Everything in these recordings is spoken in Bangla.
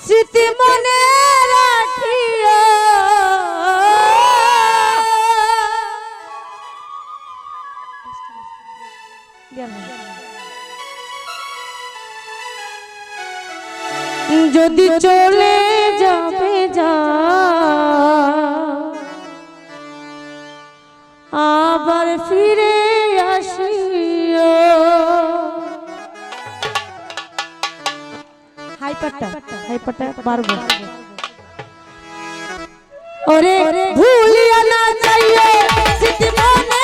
স্মৃতি মনে রাখিও। যদি চলে যাবে যা আবার ফিরে হাইপারটা হাইপারটা পারব ওরে ভুলিয়া না চাইয়ে সিদ্ধ মনে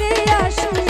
ফিরে আসুন।